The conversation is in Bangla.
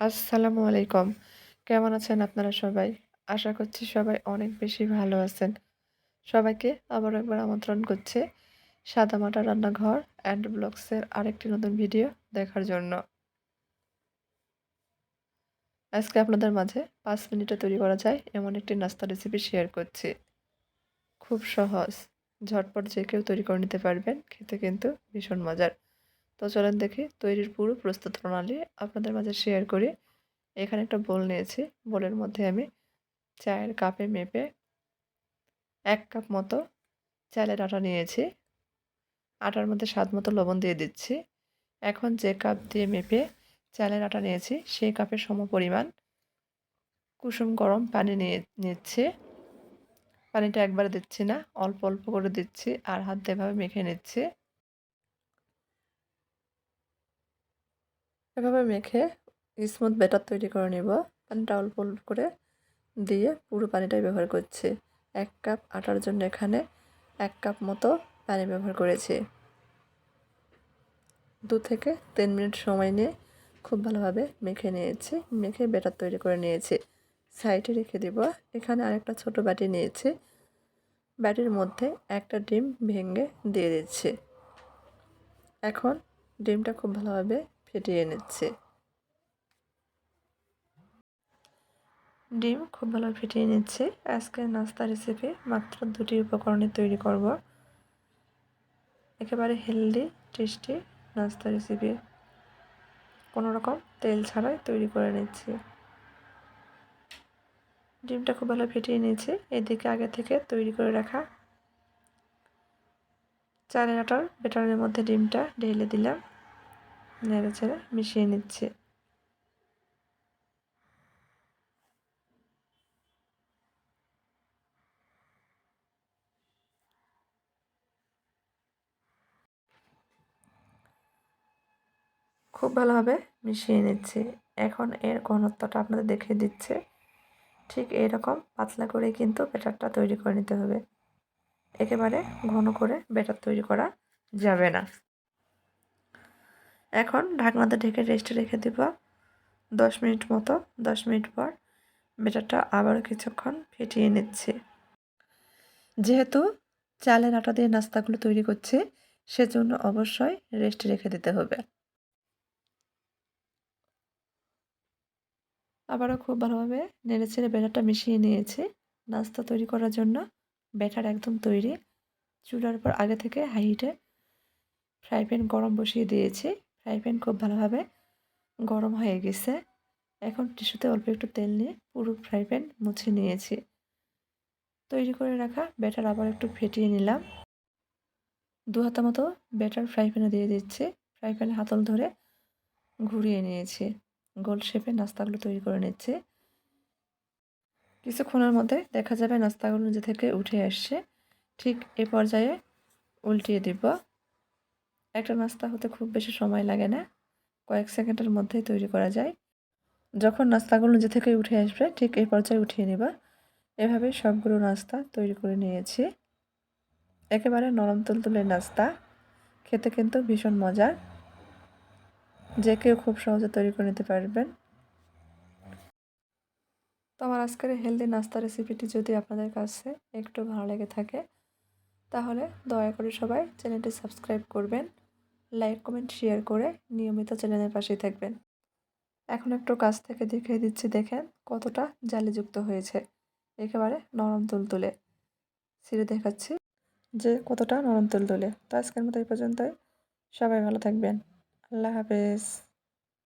আসসালামু আলাইকুম। কেমন আছেন আপনারা সবাই? আশা করছি সবাই অনেক বেশি ভালো আছেন। সবাইকে আবারও একবার আমন্ত্রণ করছি সাদামাটা রান্নাঘর অ্যান্ড ব্লগসের আরেকটি নতুন ভিডিও দেখার জন্য। আজকে আপনাদের মাঝে পাঁচ মিনিটে তৈরি করা যায় এমন একটি নাস্তা রেসিপি শেয়ার করছি। খুব সহজ, ঝটপট যে কেউ তৈরি করে নিতে পারবেন, খেতে কিন্তু ভীষণ মজার। তো চলেন দেখি তৈরির পুরো প্রস্তুত প্রণালী আপনাদের মাঝে শেয়ার করি। এখানে একটা বোল নিয়েছি। বোলের মধ্যে আমি চায়ের কাপে মেপে এক কাপ মতো চালের আটা নিয়েছি। আটার মধ্যে স্বাদ মতো লবণ দিয়ে দিচ্ছি। এখন যে কাপ দিয়ে মেপে চালের আটা নিয়েছি, সেই কাপের সম পরিমাণ কুসুম গরম পানি নিয়ে, নিচ্ছে। পানিটা একবারে দিচ্ছি না, অল্প অল্প করে দিচ্ছি আর হাত দিয়ে এভাবে মেখে নিচ্ছি। এভাবে মেখে স্মুথ ব্যাটার তৈরি করে নেব। পানিটা অল্প অল্প করে দিয়ে পুরো পানিটাই ব্যবহার করছি। এক কাপ আটার জন্য এখানে এক কাপ মতো পানি ব্যবহার করেছি। দু থেকে তিন মিনিট সময় নিয়ে খুব ভালোভাবে মেখে নিয়েছি। মেখে ব্যাটার তৈরি করে নিয়েছি। সাইডে রেখে দেব। এখানে আরেকটা ছোট বাটি নিয়েছি। বাটির মধ্যে একটা ডিম ভেঙে দিয়ে দিচ্ছি। এখন ডিমটা খুব ভালোভাবে ফেটিয়ে নিচ্ছে। ডিম খুব ভালো ফেটিয়ে নিচ্ছে। আজকে নাস্তা রেসিপি মাত্র দুটি উপকরণে তৈরি করব। একেবারে হেলদি টেস্টি নাস্তা রেসিপি কোনো রকম তেল ছাড়াই তৈরি করে নিচ্ছি। ডিমটা খুব ভালো ফেটিয়ে নিয়েছি এদিকে আগে থেকে তৈরি করে রাখা চালের আটার বেটারের মধ্যে ডিমটা ঢেলে দিলাম। নেড়ে ছেড়ে মিশিয়ে নিচ্ছে। খুব ভালোভাবে মিশিয়ে নিচ্ছি। এখন এর ঘনত্বটা আপনাদের দেখিয়ে দিচ্ছে। ঠিক এরকম পাতলা করে কিন্তু ব্যাটারটা তৈরি করে নিতে হবে। একেবারে ঘন করে ব্যাটার তৈরি করা যাবে না। এখন ঢাকনাতে ঢেকে রেস্টে রেখে দেব দশ মিনিট মতো, দশ মিনিট পর ব্যাটারটা আবার কিছুক্ষণ ফেটিয়ে নিচ্ছি। যেহেতু চালের আটা দিয়ে নাস্তাগুলো তৈরি করছে, সেজন্য অবশ্যই রেস্টে রেখে দিতে হবে। আবারও খুব ভালোভাবে নেড়ে ছেড়ে ব্যাটারটা মিশিয়ে নিয়েছি। নাস্তা তৈরি করার জন্য ব্যাটার একদম তৈরি। চুলার পর আগে থেকে হাই হিটে ফ্রাই প্যান গরম বসিয়ে দিয়েছি। ফ্রাই প্যান খুব ভালোভাবে গরম হয়ে গেছে। এখন টিস্যুতে অল্প একটু তেল নিয়ে পুরো ফ্রাই প্যান মুছে নিয়েছি। তৈরি করে রাখা ব্যাটার আবার একটু ফেটিয়ে নিলাম। দু হাতা মতো ব্যাটার ফ্রাই প্যানে দিয়ে দিচ্ছি। ফ্রাই প্যানে হাতল ধরে ঘুরিয়ে নিয়েছি। গোল শেপে নাস্তাগুলো তৈরি করে নিচ্ছে। কিছুক্ষণের মধ্যে দেখা যাবে নাস্তাগুলো নিজে থেকে উঠে আসছে। ঠিক এ পর্যায়ে উল্টিয়ে দিব। একটা নাস্তা হতে খুব বেশি সময় লাগে না। কয়েক সেকেন্ডের মধ্যেই তৈরি করা যায়। যখন নাস্তাগুলো নিজে থেকে উঠে আসবে, ঠিক এই পর্যায়ে উঠিয়ে নেবা। এভাবে সবগুলো নাস্তা তৈরি করে নিয়েছি। একেবারে নরম তুলতুলে নাস্তা। খেতে কিন্তু ভীষণ মজার। যে কেউ খুব সহজে তৈরি করে নিতে পারবেন। তো আমার আজকের হেলদি নাস্তা রেসিপিটি যদি আপনাদের কাছে একটু ভালো লেগে থাকে, তাহলে দয়া করে সবাই চ্যানেলটি সাবস্ক্রাইব করবেন। লাইক, কমেন্ট, শেয়ার করে নিয়মিত চ্যানেলের পাশেই থাকবেন। এখন একটু কাছ থেকে দেখিয়ে দিচ্ছি, দেখেন কতটা জালিযুক্ত হয়েছে। একেবারে নরম তুলতুলে। ছিঁড়ে দেখাচ্ছি যে কতটা নরম তুলতুলে। তো আজকের মতো এই পর্যন্তই। সবাই ভালো থাকবেন। আল্লাহ হাফেজ।